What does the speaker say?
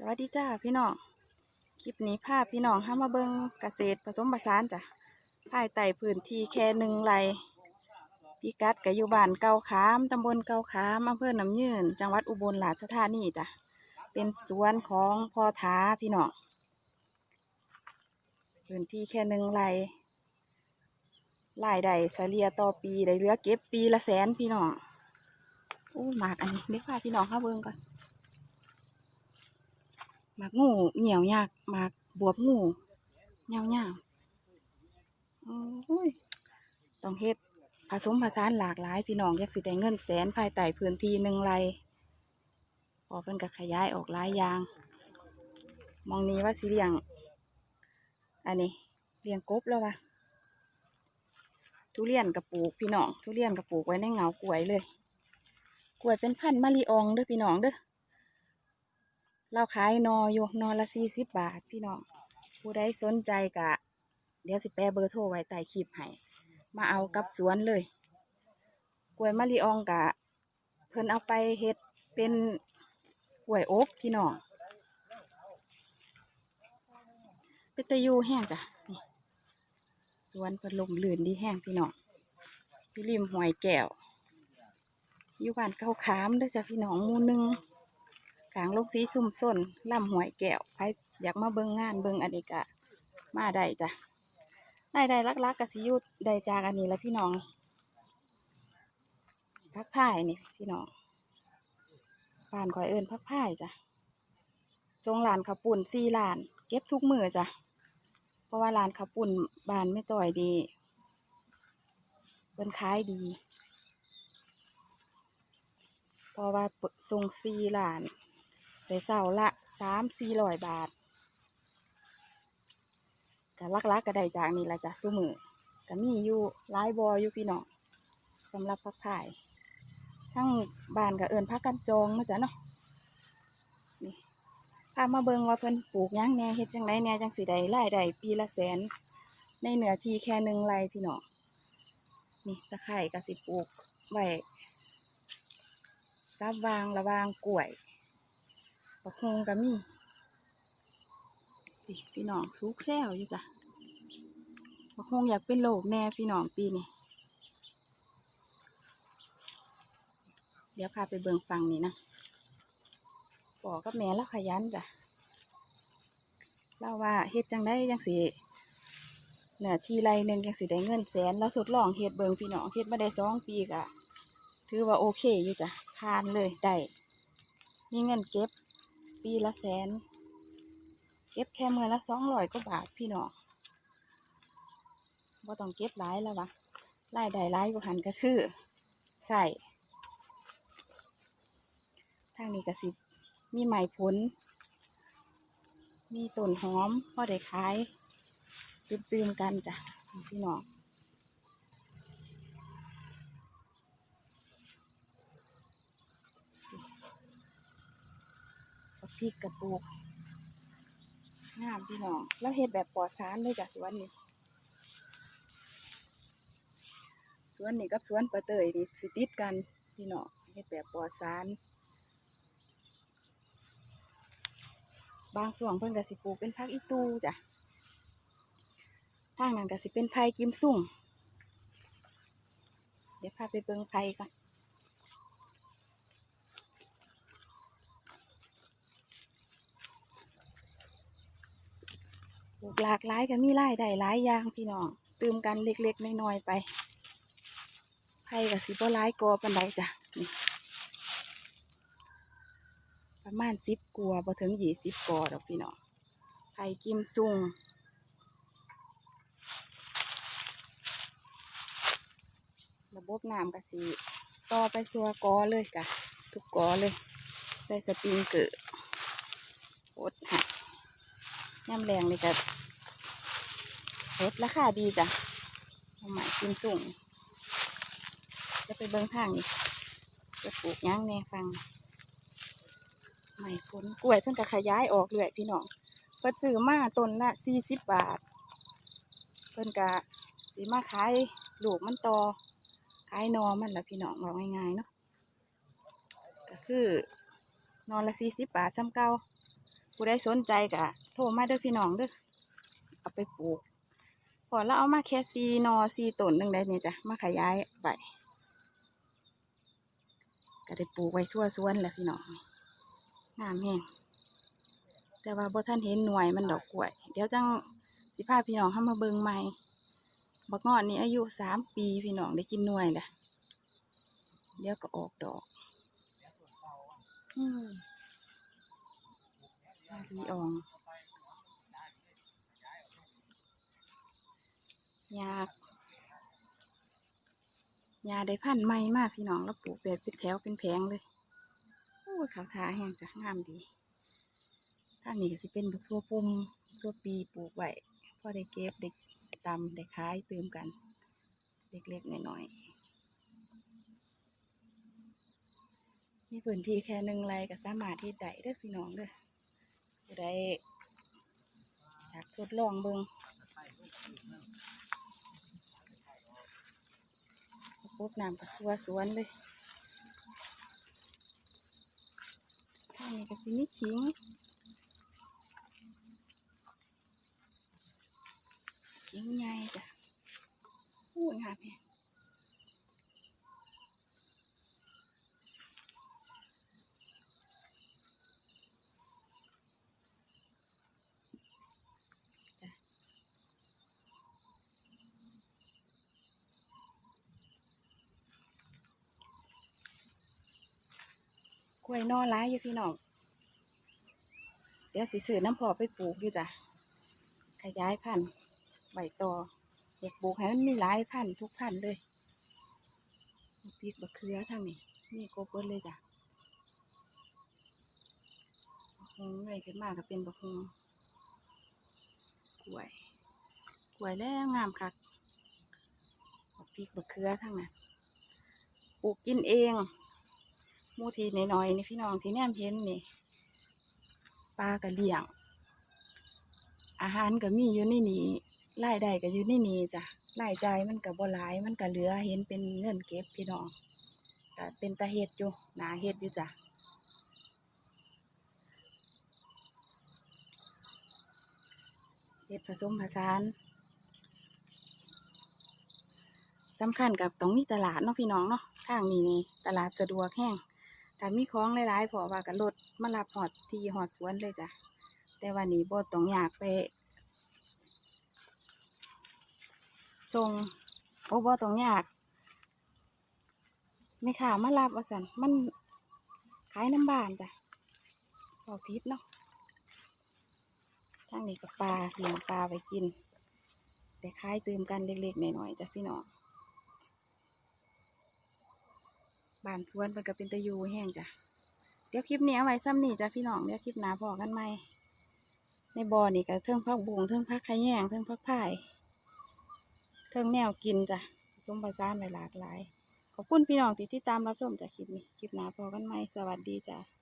สวัสดีจ้าพี่น้อง คลิปนี้พาพพี่น้องห้ามาเบิงเกษตรผสมผสานจ้ะภายใต้พื้นที่แค่หนึ่งไร่พิกัดกับอยู่บ้านเกาขามตำบลเกาขามอำเภอหนำยืน จังหวัดอุบลราชธานีจ้ะ เป็นสวนของพ่อท้าพี่น้อง พื้นที่แค่หนึ่งไร่รายได้เฉลี่ยต่อปีได้เหลือเก็บปีละแสนพี่น้องอู้หมากอันนี้เดี๋ยวพาพี่น้องเข้าเบิงก่อน หมากงูเหนียวยากหมากบวบงูเงาเงาๆโอ้ยต้องเฮ็ดผสมผสานหลากหลายพี่น้องอยากสิได้เงินแสนภายใต้พื้นที่หนึ่งไรพอเพิ่นก็ขยายออกหลายอย่าง มองนี้ว่าสิเลี้ยง อันนี้เลี้ยงกบแล้ววะทุเรียนกระปลูกพี่น้องทุเรียนกระปลูกไว้ในเหงากล้วยเลย กล้วยเป็นพันธุ์มะลิอองเด้อพี่น้องเด้อ เราขายนออยู่นอละสี่สิบบาท พี่น้องผู้ใดสนใจกะ เดี๋ยวสิแปะเบอร์โทรไว้ใต้คลิปให้มาเอากับสวนเลย กล้วยมะลิอองกะ เพิ่นเอาไปเฮ็ดเป็นกล้วยอบพี่น้องเป็นตะยูแห้งจ้ะสวนเพิ่นลมลื่นดีแห้งพี่น้องพี่ริมหวยแก้วอยู่บ้านเก้าขามเด้จ้ะพี่น้องมูนึ่งางลูกสีซุ่มส้นล่ำหวยแก้วใครอยากมาเบิ่งงานเบิ่งอันนี้กะ มาได้จ้ะได้ได้ลักๆกสิยุดได้จากอันนี้และพี่น้องพักพ่ายนี่พี่น้องบ้านคอยเอิญพักพ่ายจ้ะทรงหลานขับปุ่นสี่ลาน เก็บทุกมือจ้ะเพราะว่าลานขับปุ่นบานไม่ต่อยดีเป็นขายดีเพราะว่าทรงสี่ลาน แต่เสาละสามสี่ร้อยบาทก็ลักๆก็ได้จากนี่ละจ้ะสู้มือก็มีอยู่หลายบออยู่พี่น้องสำหรับพักถ่าย ทั้งบ้านก็เอิญพักกันจองนาะจ้ะเนาะนี่พามาเบิงว่าเพิ่นปลูกยังแน่เฮ็ดจังไดแน่จังสิได้รายได้ปีละแสน ในเหนือทีแค่หนึ่งไร่พี่น้องนี่ตะไคร่ก็สิปลูกไว้ซับวางระวางกล้วย บักฮงก็มีพี่พี่น้องซุกแซวอยู่จ้ะบักฮงอยากเป็นโลกแน่พี่น้องปีนี้เดี๋ยวพาไปเบิงฟังนี่นะปอกับแม่แล้วขยันจ้ะเล่าว่าเฮ็ดจังได้จังสิเนื้อที่ไรหนึ่งจังสิได้เงินแสนแล้วทดลองเฮ็ดเบิงพี่น้องเฮ็ดมาได้สองปีกะถือว่าโอเคอยู่จ้ะทานเลยได้มีเงินเก็บ ปีละแสน เก็บแค่เมื่อละสองร้อยกว่าบาทพี่น้องบ่ต้องเก็บหลายแล้ววะรายได้หลายกว่าหันก็คือใส่ทางนี้ก็สิมีไหมผล มีต้นหอมพอได้ขาย ตื่มๆกันจ้ะพี่น้อง พริกกระปุกงามพี่น้อง แล้วเฮ็ดแบบปลอดสารเลยจ้ะสวนนี้สวนนี้กับสวนปะเตยนี่สิติดกันพี่น้องเฮ็ดแบบปลอดสาร บางส่วนเพิ่นก็สิปลูกเป็นพักอีตูจ้ะทางนั้นก็สิเป็นไผ่กิมซุ่งเดี๋ยวพาไปเบิ่งไผ่ก่อน ปลูกหลากหลายก็มีไรายได้หลายอย่างพี่น้องตื่มกันเล็กๆน้อยๆไปไผ่ก็สิบ่หลายกอปันใดจ้ะประมาณสิบกัวาบ่ถึงยี่สิบกอดอกพี่น้องไผ่กิมซุ่งระบบน้ำก็สิต่อไปตัวกอเลยกะทุกกอเลยใส่สปริงเกอร์อดหัก ย่ำแรงเลยกะลดราคาดีจ้ะเอาหมายกินสูงจะไปเบิ้งทางนี่จะปลูกย่างแน่ฟังใหม่ผลกล้วยเพิ่นก็ขยายออกเรื่อยพี่น้องเพิ่นซื้อมาต้นละสี่สิบบาท เพิ่นก็สีมาขายลูกมันตอขายนอมันละพี่น้องบอกง่ายๆเนาะก็คือนอนละสี่สิบบาทซ้ำเก่า ผู้ใดสนใจก็โทรมาเด้อพี่น้องเด้อเอาไปปลูกพอเราเอามาแค่ซีนอซีต้นหนึ่งได้เนี่ยจ้ะมาขยายไปก็ได้ปลูกไว้ทั่วสวนแหล้วพี่น้องงามแห้งแต่ว่าบ่ท่านเห็นหน่วยมันดอกกล้วย เดี๋ยวจังสิพาพี่น้องเข้ามาเบิ่งใหม่บักงอนนี่อายุสามปีพี่น้องได้กินหน่วยแหละเดี๋ยวก็ออกดอก อืม ลีอองยายาได้พันธุ์ใหม่มากพี่น้องแล้วปลูกแบบเป็นแถวเป็นแผงเลยโอ้ขาวทาแห้งจะงามดีถ้านี้ก็สิเป็นบักทั่วปุ่มทั่วปีปลูกไว้พอได้เก็บได้ตำได้ขายเติมกัน เล็กๆน้อยๆมีพื้นที่แค่หนึ่งไรก็สามารถที่ได้เด้อพี่น้องเด้อ ผู้ใดอยากทดลองเบิ่งพวกน้ำกับทัวสวนเลยข้างนี้ก็สิมีขิงขิงใหญ่จ้ะอู้งามแฮะ กล้วยนอร้ายอยู่พี่น้อง เดี๋ยวสิซื้อน้ำพอไปปลูกอยู่จ้ะ ขยายพันธุ์ใบต่ออยากปลูกให้มันมีหลายพันธุ์ทุกพันธุ์เลยบักพริกบักเขือทางนี้นี่โกเปิลเลยจ้ะบักฮงเลยขึ้นมาก็เป็นบักฮงกล้วย กล้วยแล้วงามคักบักพริกบักเขือทางนั้น ปลูกกินเอง มูทีน้อยๆนี่พี่น้องที่แนมเห็นนี่ปลากระเลี้ยง อาหารก็มีอยู่ในนี้รายได้ก็อยู่ในนี้จ้ะรายจ่ายมันก็บ่หลายมันก็เหลือเห็นเป็นเงินเก็บพี่น้องก็เป็นตาเฮ็ดอยู่หนาเฮ็ดอยู่จ้ะเฮ็ดผสมผสานสำคัญกับต้องมีตลาดเนาะพี่น้องเนาะทางนี้นี่ตลาดสะดวกแห้ง ถ้ามีของหลายๆพอว่าก็รถมารับหอดที่หอดสวนเลยจ้ะ แต่วันนี้บ่ต้องอยากไปส่งโอ้บ่ต้องอยากไม่ข่ามารับว่าสันมันขายน้ำบานจ้ะพอพิษเนาะทางนี้ก็ปลาเลี้ยงปลาไปกิน แต่ขายตื่มกันเล็กๆหน่อยๆจ้ะพี่น้อง บ้านสวนมันก็เป็นตะยูแห้งจ้ะ เดี๋ยวคลิปนี้เอาไว้ซ้ำนี่จ้ะพี่น้องเดี๋ยวคลิปหน้าพอกันไหมในบ่อนี่ก็เทิงพักบุงเทิงพักขะแยงเทิงพักพายเทิงแนวกินจ้ะสมผสานหลายหลากหลาย ขอบคุณพี่น้องที่ติดตามรับชมจากคลิปนี้ คลิปหน้าพอกันไหมสวัสดีจ้ะ